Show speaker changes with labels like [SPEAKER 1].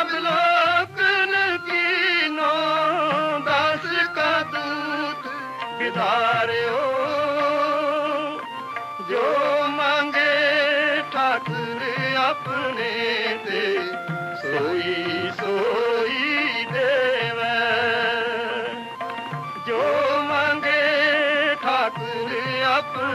[SPEAKER 1] ਅਬਲੋਕਨ ਕੀਨੋ ਦਸ ਕਾ ਦੂਤ ਵਿਦਾਰਿਓ? ਜੋ ਮੰਗੇ ਠਾਕੁਰ ਆਪਣੇ ਤੇ, ਸੋਈ ਸੋਈ ਦੇਵੇ। ਜੋ ਮੰਗੇ ਠਾਕੁਰ ਆਪਣੇ